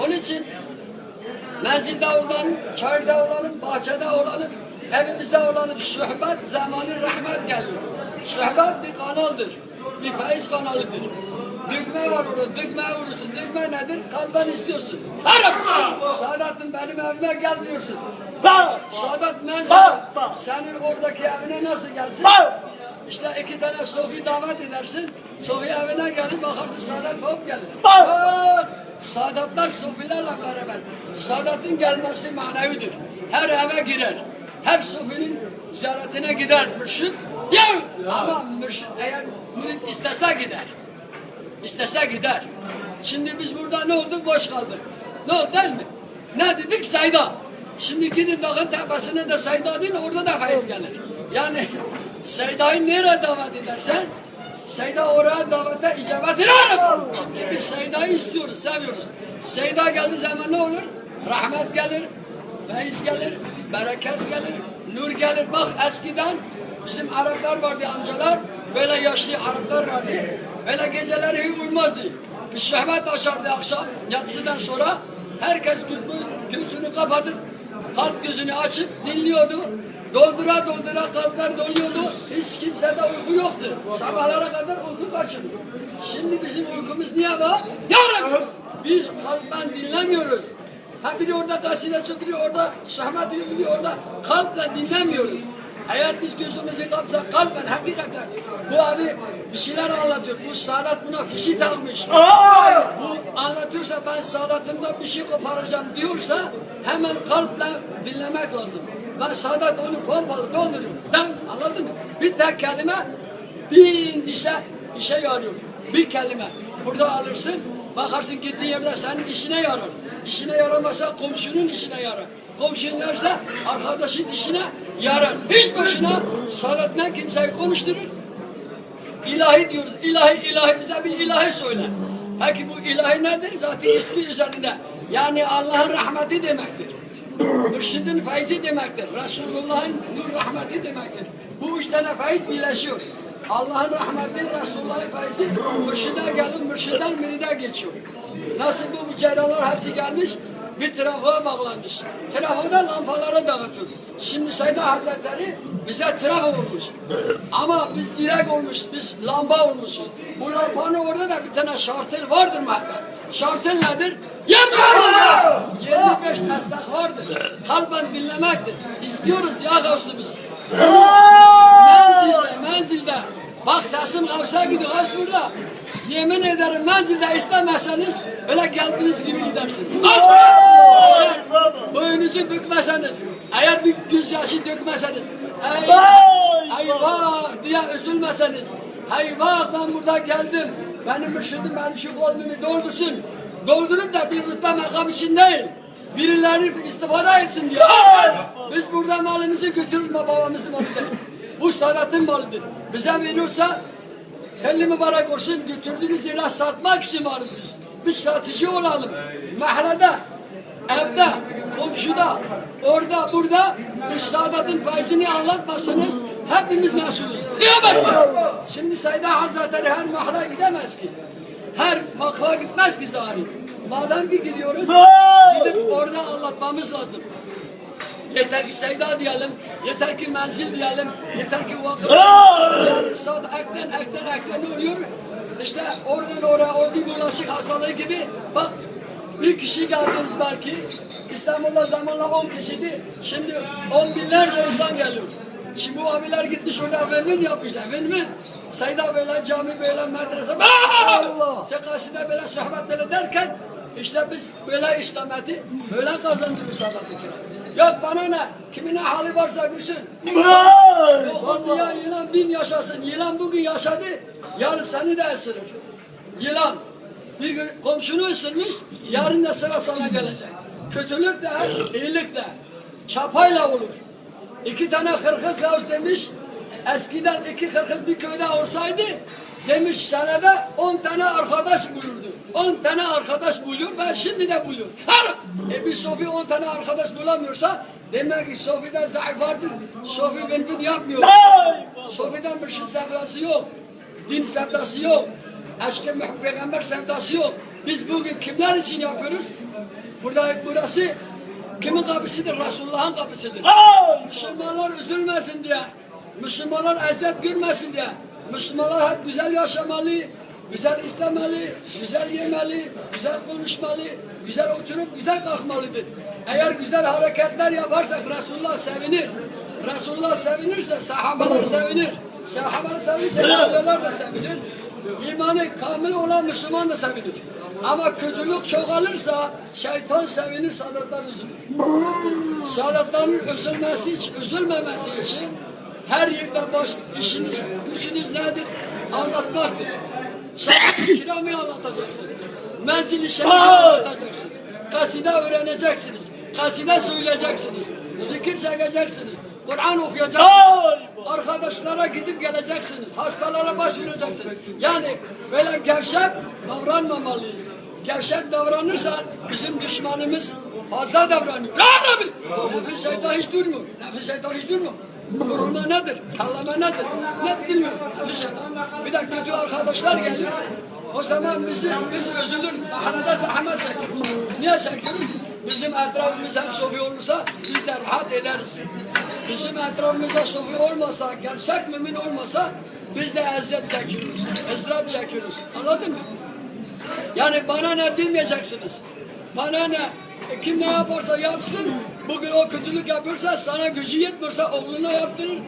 Onun için menzilde olalım, çayda olalım, bahçede olalım, evimizde olalım. Sohbet zamanı rahmet geliyor. Sohbet bir kanaldır. Bir faiz kanalıdır. Düğme var orada, düğme vurursun. Düğme nedir? Kalben istiyorsun. Harap! Sadat'ın benim evime gel diyorsun. Sadat menzilde senin oradaki evine nasıl gelsin? İşte iki tane Sofi davet edersin. Sofi evine gelir bakarsın Sadat hop gelir. Bak! Sadatlar Sofilerle beraber. Sadatın gelmesi manevidir. Her eve girer. Her Sofi'nin ziyaretine gider mürşit. Ya! Ama mürşit eğer mürit istese gider. İstese gider. Şimdi biz burada ne olduk? Boş kaldık. Ne oldu değil mi? Ne dedik? Sayda. Şimdi gidin dağın tepesine de sayda değil orada da faiz gelir. Yani Seyda'yı nereye davet edersen Seyda oraya davete icabet eder. Çünkü biz Seyda'yı istiyoruz, seviyoruz. Seyda geldiği zaman ne olur? Rahmet gelir, faiz gelir, bereket gelir, nur gelir. Bak eskiden bizim Araplar vardı amcalar, böyle yaşlı Araplar vardı. Böyle geceleri hiç uyumazdı. Bir şehvet açardı akşam yatsıdan sonra. Herkes gözünü kapatıp kalp gözünü açıp dinliyordu. Doldura doldura kalpler doluyordu. Hiç kimsede uyku yoktu. Sabahlara kadar uyku kaçırdı. Şimdi bizim uykumuz niye var? Ya Rabbi! Biz kalpten dinlemiyoruz. Ha biri orada kaside biri orada şahmet biri orada kalple dinlemiyoruz. Eğer biz gözümüzü kapsak kalben hakikaten bu abi bir şeyler anlatıyor. Bu Sadat buna fişi takmış. Bu anlatıyorsa ben Sadat'ımda bir şey koparacağım diyorsa hemen kalple dinlemek lazım. Ben Sadat onu pompalı dolduruyor. Ben anladın mı? Bir tek kelime bin işe işe yarıyor. Bir kelime. Burada alırsın bakarsın gittiğin yerde senin işine yarar. İşine yaramazsa komşunun işine yarar. Komşun yararsa arkadaşın işine yarar. Hiç başına salatla kimseyi konuşturur. İlahi diyoruz. İlahi ilahi bize bir ilahi söyle. Peki bu ilahi nedir? Zaten ismi üzerinde. Yani Allah'ın rahmeti demektir. Mürşidin feyzi demektir. Resulullah'ın nur rahmeti demektir. Bu üç tane feyz birleşiyor. Allah'ın rahmeti, Resulullah'ın feyzi mürşide gelin, mürşiden müride geçiyor. Nasıl bu mücevherler hepsi gelmiş? Bir trafoya bağlanmış. Trafoda lampaları dağıtıyor. Şimdi Sayda Hazretleri bize trafo olmuş. Ama biz direk olmuş, biz lamba olmuşuz. Bu lampanın orada da bir tane şartel vardır muhakkak. Şartel nedir? 25 25 destek vardır. Kalben dinlemektir. İstiyoruz ya Gavsımız. Menzilde, menzilde. Bak sesim kavşağa gidiyor, kaç burada. Yemin ederim menzilde istemezseniz öyle geldiğiniz gibi gidersiniz. Eğer boyunuzu bükmeseniz, eğer bir gözyaşı dökmeseniz, ey, eyvah diye üzülmeseniz, eyvah ben burada geldim, benim mürşidim benim şu kalbimi doldursun, doldurup da bir rütbe makam için değil, birileri istifade etsin diye. Biz burada malımızı götürürüz babamızın malıdır. Bu sanatın malıdır. Bize veriyorsa Kelli mübarek olsun götürdüğünüz yere satmak için varız biz. Biz satıcı olalım. Mahallede, evde, komşuda, orada, burada bu saadetin faizini anlatmasınız. Hepimiz mesulüz. Kıyamet var. Şimdi Sayda Hazretleri her mahalle gidemez ki. Her vakfa gitmez ki zari. Madem ki gidiyoruz, gidip orada anlatmamız lazım. Yeter ki Seyda diyelim, yeter ki menzil diyelim, yeter ki vakıf. Yani sad ekten ekten ekten oluyor. İşte oradan oraya o bir bulaşık hastalığı gibi bak bir kişi geldiniz belki İstanbul'da zamanla 10 kişiydi. Şimdi on binlerce insan geliyor. Şimdi bu abiler gitmiş orada win yapmışlar. Win win. Sayda böyle cami böyle medrese. Sekasine böyle sohbet böyle derken işte biz böyle İslamiyet'i böyle kazandırıyoruz sadat Yok bana ne? Kimin ne hali varsa görsün. Yok dünya yılan bin yaşasın. Yılan bugün yaşadı. Yarın seni de ısırır. Yılan. Bir gün komşunu ısırmış. Yarın da sıra sana gelecek. Kötülük de iyilik de. Çapayla olur. İki tane hırkız Yavuz demiş. Eskiden iki hırkız bir köyde olsaydı demiş senede on tane arkadaş bulurdu. On tane arkadaş buluyor ben şimdi de buluyorum. Her e bir Sofi on tane arkadaş bulamıyorsa demek ki Sofi'de zayıf vardır. Sofi ben yapmıyor. Sofi'den mürşid sevdası yok. Din sevdası yok. Aşkı peygamber sevdası yok. Biz bugün kimler için yapıyoruz? Burada burası kimin kapısıdır? Resulullah'ın kapısıdır. Müslümanlar üzülmesin diye, Müslümanlar eziyet görmesin diye, Müslümanlar hep güzel yaşamalı, güzel istemeli, güzel yemeli, güzel konuşmalı, güzel oturup güzel kalkmalıdır. Eğer güzel hareketler yaparsak Resulullah sevinir. Resulullah sevinirse sahabeler sevinir. Sahabeler sevinirse evliyalar da sevinir. İmanı kamil olan Müslüman da sevinir. Ama kötülük çoğalırsa şeytan sevinir, sadatlar üzülür. Sadatların üzülmesi için, üzülmemesi için her yerde baş işiniz, gücünüz nedir? Anlatmaktır. Sadat-ı kiramı anlatacaksınız. Menzil-i şerifi anlatacaksınız. Kaside öğreneceksiniz. Kaside söyleyeceksiniz. Zikir çekeceksiniz. Kur'an okuyacaksınız. Arkadaşlara gidip geleceksiniz. Hastalara başvuracaksınız. Yani böyle gevşek davranmamalıyız. Gevşek davranırsan bizim düşmanımız fazla davranıyor. Lan abi! Nefis şeytan hiç durmuyor. Nefis şeytan hiç durmuyor. Vurulma nedir? Kallama nedir? Net bilmiyor. Nefis. Bir de kötü arkadaşlar geliyor. O zaman bizi, biz üzülürüz. Mahallede zahmet çekiyoruz. Niye çekiyoruz? Bizim etrafımız hep sofi olursa biz de rahat ederiz. Bizim etrafımızda sofi olmasa, gerçek mümin olmasa biz de eziyet çekiyoruz. Ezrap çekiyoruz. Anladın mı? Yani bana ne demeyeceksiniz. Bana ne? E, kim ne yaparsa yapsın. Bugün o kötülük yapıyorsa sana gücü yetmiyorsa oğluna yaptırır.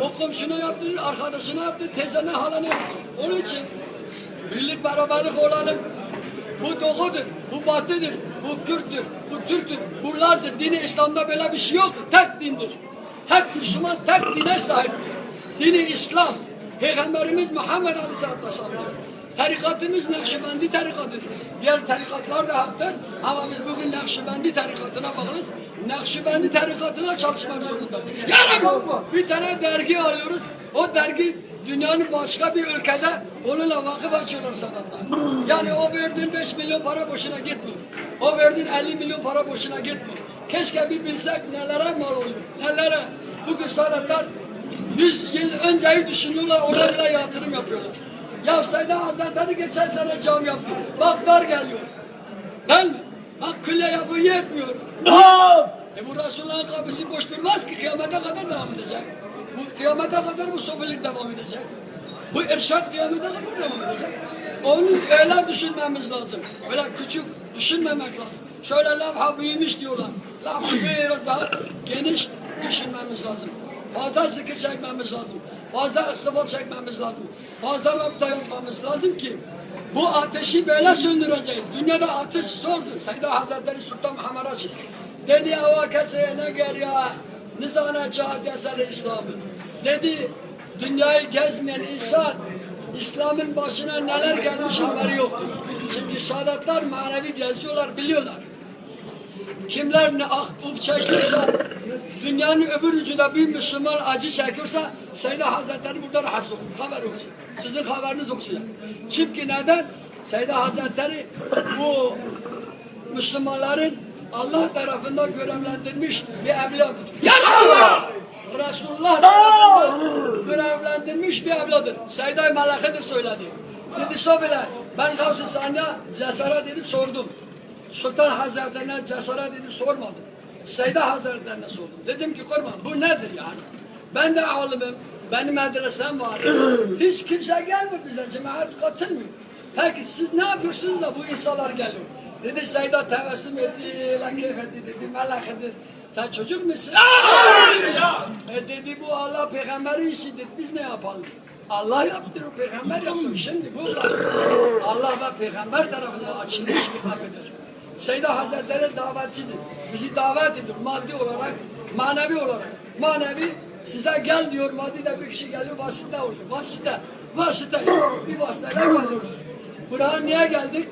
O komşuna yaptırır, arkadaşına yaptırır, teyzene halana yaptırır. Onun için birlik beraberlik olalım. Bu doğudur, bu batıdır, bu Kürttür, bu Türktür, bu Laz'dır. Dini İslam'da böyle bir şey yoktur. Tek dindir. Tek Müslüman tek dine sahiptir. Dini İslam. Peygamberimiz Muhammed Aleyhisselatü Vesselam. Tarikatımız Nakşibendi tarikatıdır. Diğer tarikatlar da haktır. Ama biz bugün Nakşibendi tarikatına bağlıyız. Nakşibendi tarikatına çalışmak zorundayız. Yani bir tane dergi alıyoruz. O dergi dünyanın başka bir ülkede onunla vakıf açıyorlar sanatlar. Yani o verdiğin 5 milyon para boşuna gitmiyor. O verdiğin 50 milyon para boşuna gitmiyor. Keşke bir bilsek nelere mal oluyor. Nelere. Bugün sanatlar 100 yıl önceyi düşünüyorlar. Bile yatırım yapıyorlar. Ya Seyda Hazretleri geçen sene cam yaptı. Bak dar geliyor. Değil mi? Bak külle yapıyor yetmiyor. E bu Resulullah'ın kapısı boş durmaz ki kıyamete kadar devam edecek. Bu kıyamete kadar bu sofilik devam edecek. Bu irşad kıyamete kadar devam edecek. Onu öyle düşünmemiz lazım. Öyle küçük düşünmemek lazım. Şöyle lafha büyümüş diyorlar. Lafha biraz daha geniş düşünmemiz lazım. Fazla zikir çekmemiz lazım. Fazla istiğfar çekmemiz lazım. Fazla rabıta yapmamız lazım ki bu ateşi böyle söndüreceğiz. Dünyada ateş zordu. Seyda Hazretleri Sultan Muhammed Raşid. Dedi hava keseye ne ger ya nizana çağat eser İslam'ı. Dedi dünyayı gezmeyen insan İslam'ın başına neler gelmiş haberi yoktur. Şimdi şahadatlar manevi geziyorlar biliyorlar. Kimler ne ah uf çekiyorsa, dünyanın öbür ucunda bir Müslüman acı çekiyorsa, Seyda Hazretleri burada rahatsız olur. Haber olsun. Sizin haberiniz olsun. Çünkü neden? Seyda Hazretleri bu Müslümanların Allah tarafından görevlendirmiş bir evladır. Ya! Resulullah tarafından görevlendirilmiş bir evladır. Seyda Malake'dir söyledi. Dedi şöyle, ben Gavs-ı cesaret edip sordum. Sultan Hazretlerine cesaret edip sormadım. Seyda Hazretlerine sordum. Dedim ki kurban bu nedir yani? Ben de alimim, benim medresem var. Hiç kimse gelmiyor bize, cemaat katılmıyor. Peki siz ne yapıyorsunuz da bu insanlar geliyor? Dedi Seyda tebessüm etti, lakif etti dedi, melakedir. Sen çocuk musun? E dedi bu Allah peygamberi işidir. Biz ne yapalım? Allah yaptı, o peygamber yaptı. Şimdi bu Allah ve peygamber tarafından açılmış bir kapıdır. Seyda Hazretleri davetçidir. Bizi davet ediyor maddi olarak, manevi olarak. Manevi size gel diyor, maddi de bir kişi geliyor, vasıta oluyor. Vasıta, vasıta. Bir vasıtayla geliyoruz. Buraya niye geldik?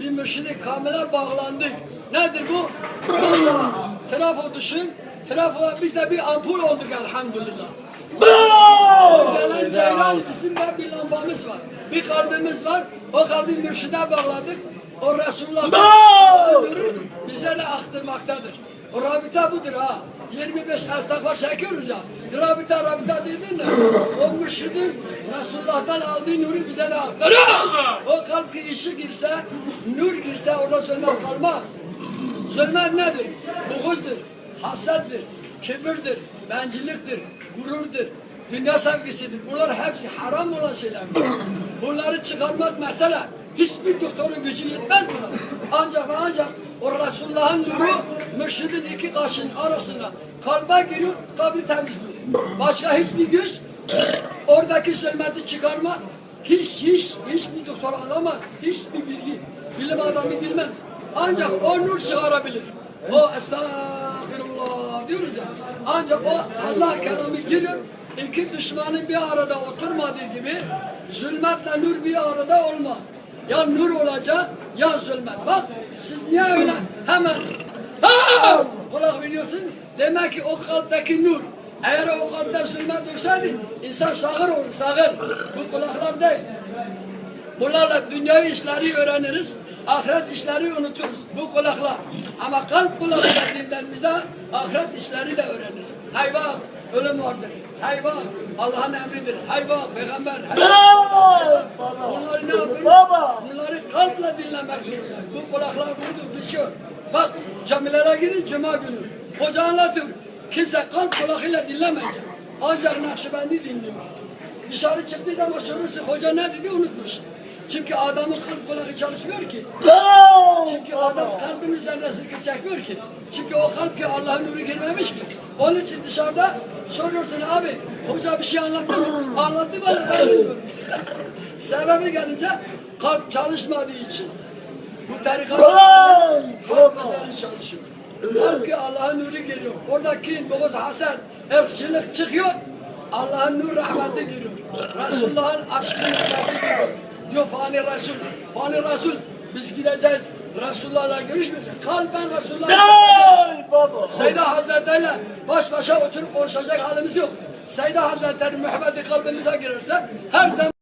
Bir mürşidi kamile bağlandık. Nedir bu? Mesela trafo düşün, trafoya biz de bir ampul olduk elhamdülillah. Gelen ceylan isimde bir lambamız var. Bir kalbimiz var. O kalbi mürşide bağladık. O Resulullah nuru bize de aktırmaktadır. O rabita budur ha. 25 estağfar çekiyoruz ya. Rabita rabita dedin de o mürşidin Resulullah'tan aldığı nuru bize de aktarıyor. O kalp ki ışık girse, nur girse orada sönmez kalmaz. Zulmet nedir? Buğuzdur, hasettir, kibirdir, bencilliktir, gururdur, dünya sevgisidir. Bunlar hepsi haram olan şeyler. Bunları çıkarmak mesele. Hiçbir doktorun gücü yetmez buna. Ancak ancak o Resulullah'ın nuru mürşidin iki kaşın arasında kalbe giriyor, kalbi temizliyor. Başka hiçbir güç oradaki zulmeti çıkarma hiç hiç hiçbir doktor anlamaz. Hiçbir bilgi, bilim adamı bilmez. Ancak o nur çıkarabilir. O estağfirullah diyoruz ya. Ancak o Allah kelamı giriyor. İki düşmanın bir arada oturmadığı gibi zulmetle nur bir arada olmaz. Ya nur olacak ya zulmet. Bak siz niye öyle hemen ha! kulak veriyorsun? Demek ki o kalpteki nur. Eğer o kalpte zulmet olsaydı insan sağır olur sağır. Bu kulaklar değil. Bunlarla dünyavi işleri öğreniriz, ahiret işleri unuturuz. Bu kulaklar. Ama kalp kulağı verdiğinden bize ahiret işleri de öğreniriz. Hayvan, ölüm vardır. Hayvan, Allah'ın emridir. Hayvan, peygamber. Hayvan. Bunları ne yapıyoruz? Bunları kalple dinlemek zorundayız. Bu kulaklar vurdu, düşüyor. Bak camilere gidin cuma günü. Hoca anlatıyor. Kimse kalp kulağıyla dinlemeyecek. Ancak Nakşibendi dinliyor. Dışarı çıktığı zaman soruyorsun hoca ne dedi unutmuş. Çünkü adamın kalp kulağı çalışmıyor ki. Çünkü adam kalbin üzerine zikir çekmiyor ki. Çünkü o kalp ki Allah'ın nuru girmemiş ki. Onun için dışarıda soruyorsun abi hoca bir şey anlattı mı? Anlattı bana ben bilmiyorum. Sebebi gelince kalp çalışmadığı için. Bu tarikat Vay! kalp üzerine çalışıyor. Kalp ki Allah'ın nuru geliyor. Orada kin, boğaz, haset, ırkçılık çıkıyor. Allah'ın nur rahmeti giriyor. Resulullah'ın aşkı rahmeti giriyor. Diyor fani Resul. Fani Resul. Biz gideceğiz. Resulullah'la görüşmeyeceğiz. Kalben Resulullah'ı Gel baba. Seyda Hazretleri'yle baş başa oturup konuşacak halimiz yok. Seyda Hazretleri Muhammed'i kalbimize girerse her zaman